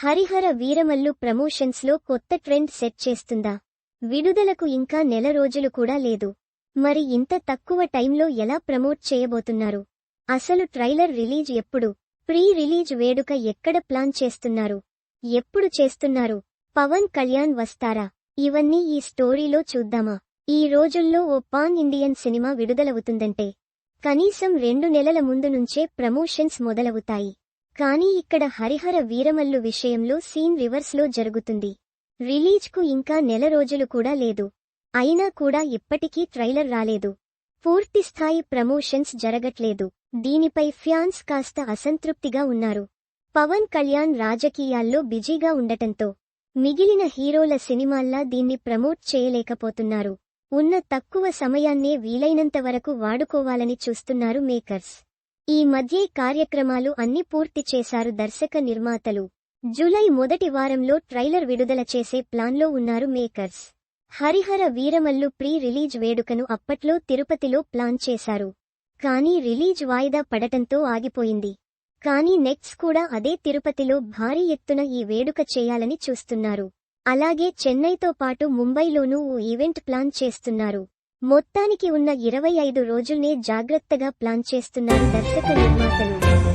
హరిహర వీరమల్లు ప్రమోషన్స్లో కొత్త trend set చేస్తుందా? విడుదలకు ఇంకా నెల రోజులు కూడా లేదు. మరి ఇంత తక్కువ టైంలో ఎలా ప్రమోట్ చేయబోతున్నారు? అసలు ట్రైలర్ రిలీజ్ ఎప్పుడు? ప్రీ రిలీజ్ వేడుక ఎక్కడ ప్లాన్ చేస్తున్నారు? ఎప్పుడు చేస్తున్నారు? పవన్ కళ్యాణ్ వస్తారా? ఇవన్నీ ఈ స్టోరీలో చూద్దామా? ఈ రోజుల్లో ఓ పాన్ ఇండియన్ సినిమా విడుదలవుతుందంటే కనీసం రెండు నెలల ముందు నుంచే ప్రమోషన్స్ మొదలవుతాయి. కానీ ఇక్కడ హరిహర వీరమల్లు విషయంలో సీన్ రివర్స్లో జరుగుతుంది. రిలీజ్కు ఇంకా నెల రోజులు కూడా లేదు. అయినా కూడా ఇప్పటికీ ట్రైలర్ రాలేదు. పూర్తిస్థాయి ప్రమోషన్స్ జరగట్లేదు. దీనిపై ఫ్యాన్స్ కాస్త అసంతృప్తిగా ఉన్నారు. పవన్ కళ్యాణ్ రాజకీయాల్లో బిజీగా ఉండటంతో మిగిలిన హీరోల సినిమాల్లా దీన్ని ప్రమోట్ చేయలేకపోతున్నారు. ఉన్న తక్కువ సమయాన్నే వీలైనంత వరకు వాడుకోవాలని చూస్తున్నారు మేకర్స్. ఈ మధ్యే కార్యక్రమాలు అన్ని పూర్తి చేశారు దర్శక నిర్మాతలు. జూలై మొదటి వారంలో ట్రైలర్ విడుదల చేసే ప్లాన్లో ఉన్నారు makers. Harihara Veeramallu pre release వేడుకను అప్పట్లో తిరుపతిలో ప్లాన్ చేశారు. కానీ రిలీజ్ వాయిదా పడటంతో ఆగిపోయింది. కానీ నెక్స్ట్ కూడా అదే తిరుపతిలో భారీ ఎత్తున ఈ వేడుక చేయాలని చూస్తున్నారు. అలాగే చెన్నైతో పాటు ముంబైలోనూ ఓ ఈవెంట్ ప్లాన్ చేస్తున్నారు. మొత్తానికి ఉన్న ఇరవై ఐదు రోజుల్నే జాగ్రత్తగా ప్లాన్ చేస్తున్నారు దర్శక నిర్మాతలు.